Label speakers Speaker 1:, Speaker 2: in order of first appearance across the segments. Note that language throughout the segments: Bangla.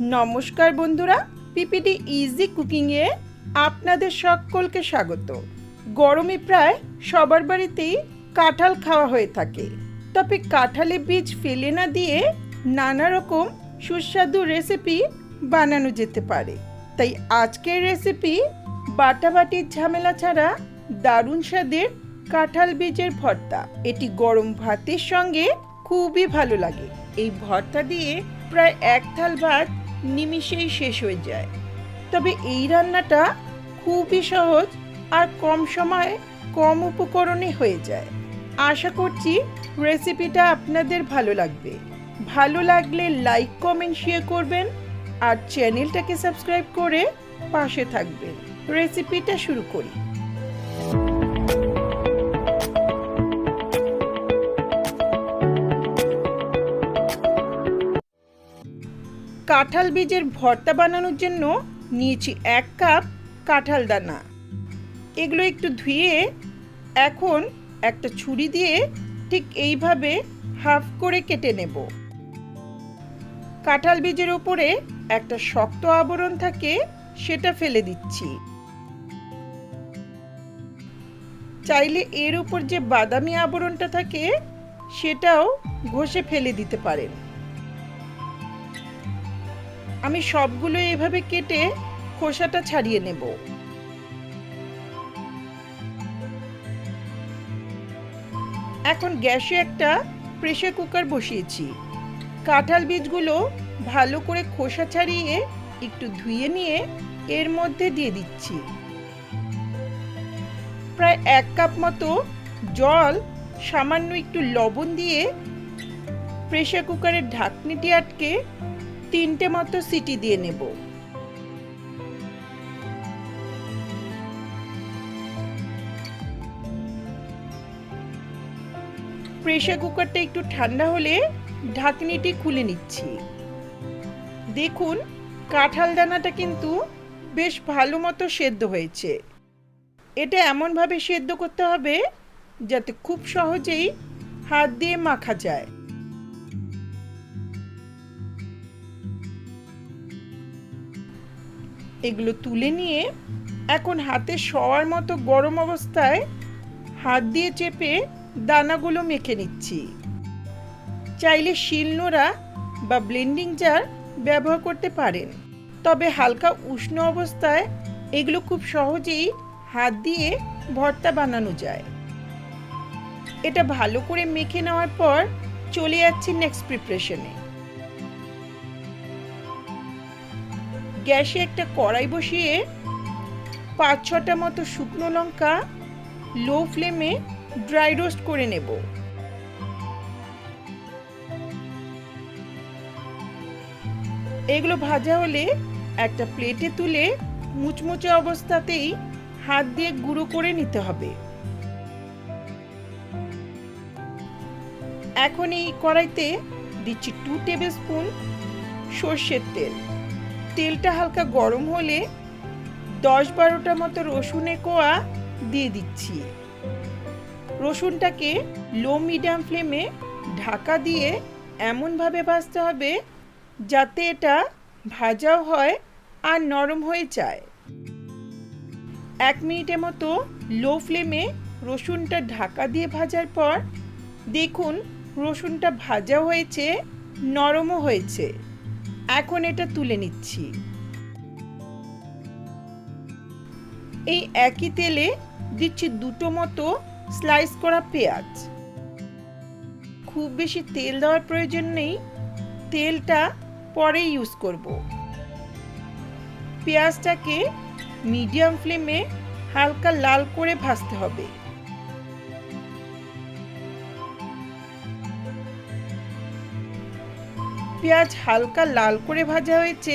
Speaker 1: নমস্কার বন্ধুরা পিপিডি ইজি কুকিংয়ে আপনাদের সকলকে স্বাগত। গরমে প্রায় সবার বাড়িতেই কাঁঠাল খাওয়া হয়ে থাকে। তবে কাঁঠালে বীজ ফেলে না দিয়ে নানা রকম সুস্বাদু রেসিপি বানানো যেতে পারে। তাই আজকের রেসিপি বাটাবাটির ঝামেলা ছাড়া দারুণ স্বাদের কাঁঠাল বীজের ভর্তা। এটি গরম ভাতের সঙ্গে খুবই ভালো লাগে। এই ভর্তা দিয়ে প্রায় এক থাল ভাত নিমিষেই শেষ হয়ে যায়। তবে এই রান্নাটা খুবই সহজ আর কম সময়ে কম উপকরণে হয়ে যায়। আশা করছি রেসিপিটা আপনাদের ভালো লাগবে। ভালো লাগলে লাইক, কমেন্ট শেয়ার করবেন আর চ্যানেলটাকে সাবস্ক্রাইব করে পাশে থাকবেন। রেসিপিটা শুরু করি। কাঁঠাল বীজের ভর্তা বানানোর জন্য নিয়েছি এক কাপ কাঁঠাল দানা। এগুলো একটু ধুয়ে এখন একটা ছুরি দিয়ে ঠিক এইভাবে হাফ করে কেটে নেব। কাঁঠাল বীজের উপরে একটা শক্ত আবরণ থাকে, সেটা ফেলে দিচ্ছি। চাইলে এর উপর যে বাদামি আবরণটা থাকে, সেটাও ঘষে ফেলে দিতে পারেন। আমি সবগুলো এভাবে কেটে খোসাটা ছাড়িয়ে নেব। এখন গ্যাসে একটা প্রেসার কুকার বসিয়েছি। কাঁঠাল বীজগুলো ভালো করে খোসা ছাড়িয়ে একটু ধুয়ে নিয়ে এর মধ্যে দিয়ে দিচ্ছি। প্রায় এক কাপ মতো জল, সামান্য একটু লবণ দিয়ে প্রেসার কুকারের ঢাকনিটি আটকে তিনটে মতো সিটি দিয়ে নেব। প্রেসার কুকারটা একটু ঠান্ডা হলে ঢাকনিটি খুলে নিচ্ছি। দেখুন, কাঁঠাল দানাটা কিন্তু বেশ ভালো মতো সেদ্ধ হয়েছে। এটা এমনভাবে সেদ্ধ করতে হবে যাতে খুব সহজেই হাত দিয়ে মাখা যায়। এগুলো তুলে নিয়ে এখন হাতে শোয়ার মতো গরম অবস্থায় হাত দিয়ে চেপে দানাগুলো মেখে নিচ্ছি। চাইলে শিলনোড়া বা ব্লেন্ডিং জার ব্যবহার করতে পারেন। তবে হালকা উষ্ণ অবস্থায় এগুলো খুব সহজেই হাত দিয়ে ভর্তা বানানো যায়। এটা ভালো করে মেখে নেওয়ার পর চলে যাচ্ছি নেক্সট প্রিপারেশনে গ্যাসে একটা কড়াই বসিয়ে পাঁচ ছটা মতো শুকনো লঙ্কা লো ফ্লেমে ড্রাই রোস্ট করে নেব। এগুলো ভাজা হলে একটা প্লেটে তুলে মুচমুচে অবস্থাতেই হাত দিয়ে গুঁড়ো করে নিতে হবে। এখন এই কড়াইতে দিচ্ছি টু টেবিল স্পুন সর্ষের তেল। তেলটা হালকা গরম হলে দশ বারোটা মতো রসুনের কোয়া দিয়ে দিচ্ছি। রসুনটাকে লো মিডিয়াম ফ্লেমে ঢাকা দিয়ে এমনভাবে ভাজতে হবে যাতে এটা ভাজাও হয় আর নরম হয়ে যায়। এক মিনিটের মতো লো ফ্লেমে রসুনটা ঢাকা দিয়ে ভাজার পর দেখুন রসুনটা ভাজা হয়েছে, নরমও হয়েছে। এখন এটা তুলে নিচ্ছি। এই একই তেলে দিচ্ছি দুটো মতো স্লাইস করা পেঁয়াজ। খুব বেশি তেল দেওয়ার প্রয়োজন নেই, তেলটা পরে ইউজ করব। পেঁয়াজটাকে মিডিয়াম ফ্লেমে হালকা লাল করে ভাজতে হবে। পেঁয়াজ হালকা লাল করে ভাজা হয়েছে,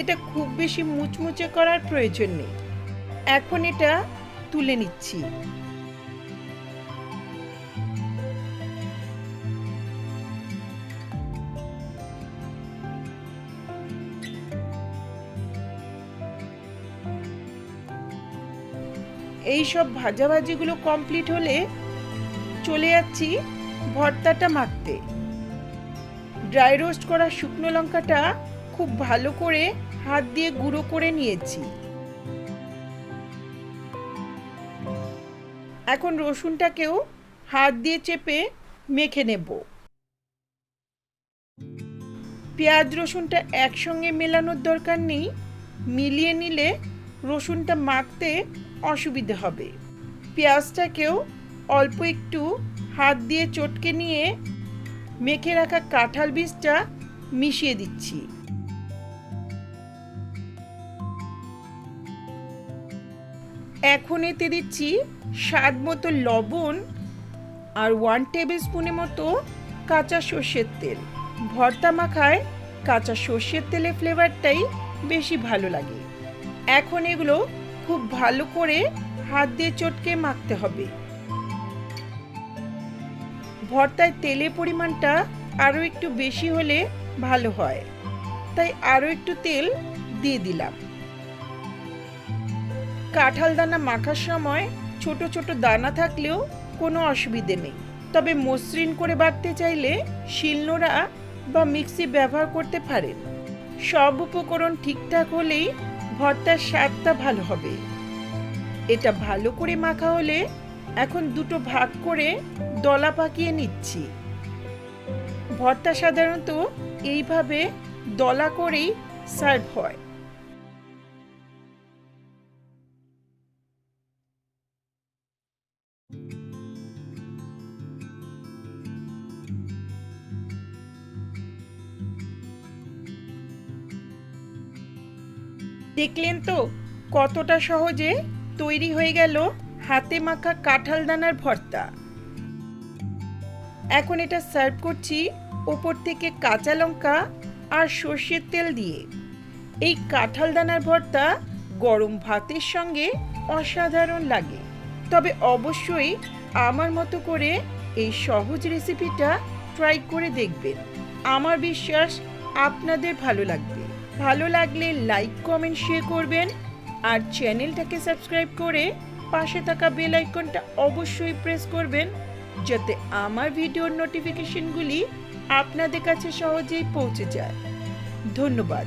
Speaker 1: এটা খুব বেশি মুচমুচে করার প্রয়োজন নেই। এখন এটা তুলে নিচ্ছি। এই সব ভাজাভাজিগুলো কমপ্লিট হলে চলে যাচ্ছি ভর্তাটা মাখতে। ড্রাই রোস্ট করা শুকনো লঙ্কাটা খুব ভালো করে হাত দিয়ে গুঁড়ো করে নিয়েছি। এখন রসুনটাকেও হাত দিয়ে চেপে মেখে নেব। পেঁয়াজ রসুনটা একসঙ্গে মেলানোর দরকার নেই, মিলিয়ে নিলে রসুনটা মাখতে অসুবিধে হবে। পেঁয়াজটাকেও অল্প একটু হাত দিয়ে চটকে নিয়ে মেখে রাখা কাঁঠাল বীজটা মিশিয়ে দিচ্ছি। এখন এতে দিচ্ছি স্বাদ মতো লবণ আর ওয়ান টেবিল স্পুনের মতো কাঁচা সর্ষের তেল। ভর্তা মাখায় কাঁচা সর্ষের তেলের ফ্লেভারটাই বেশি ভালো লাগে। এখন এগুলো খুব ভালো করে হাত দিয়ে চটকে মাখতে হবে। ভর্তায় তেলের পরিমাণটা আরও একটু বেশি হলে ভালো হয়। তাই আরও একটু তেল দিয়ে দিলাম। কাঁঠাল দানা মাখার সময় ছোট ছোট দানা থাকলেও কোনো অসুবিধে নেই। তবে মসৃণ করে বাটতে চাইলে শিলনোড়া বা মিক্সি ব্যবহার করতে পারেন। সব উপকরণ ঠিকঠাক হলেই ভর্তার স্বাদটা ভালো হবে। এটা ভালো করে মাখা হলে এখন দুটো ভাগ করে দলা পাকিয়ে নিচ্ছি। ভর্তা সাধারণত এইভাবে দলা করেই সার্ভ হয়। দেখলেন তো কতটা সহজে তৈরি হয়ে গেল হাতে মাখা কাঁঠাল দানার ভর্তা। এখন এটা সার্ভ করছি ওপর থেকে কাঁচা লঙ্কা আর সর্ষের তেল দিয়ে। এই কাঁঠাল দানার ভর্তা গরম ভাতের সঙ্গে অসাধারণ লাগে। তবে অবশ্যই আমার মতো করে এই সহজ রেসিপিটা ট্রাই করে দেখবেন। আমার বিশ্বাস আপনাদের ভালো লাগবে। ভালো লাগলে লাইক, কমেন্ট শেয়ার করবেন আর চ্যানেলটাকে সাবস্ক্রাইব করে পাশে থাকা বেল আইকনটা অবশ্যই প্রেস করবেন, যাতে আমার ভিডিওর নোটিফিকেশনগুলি আপনাদের কাছে সহজেই পৌঁছে যায়। ধন্যবাদ।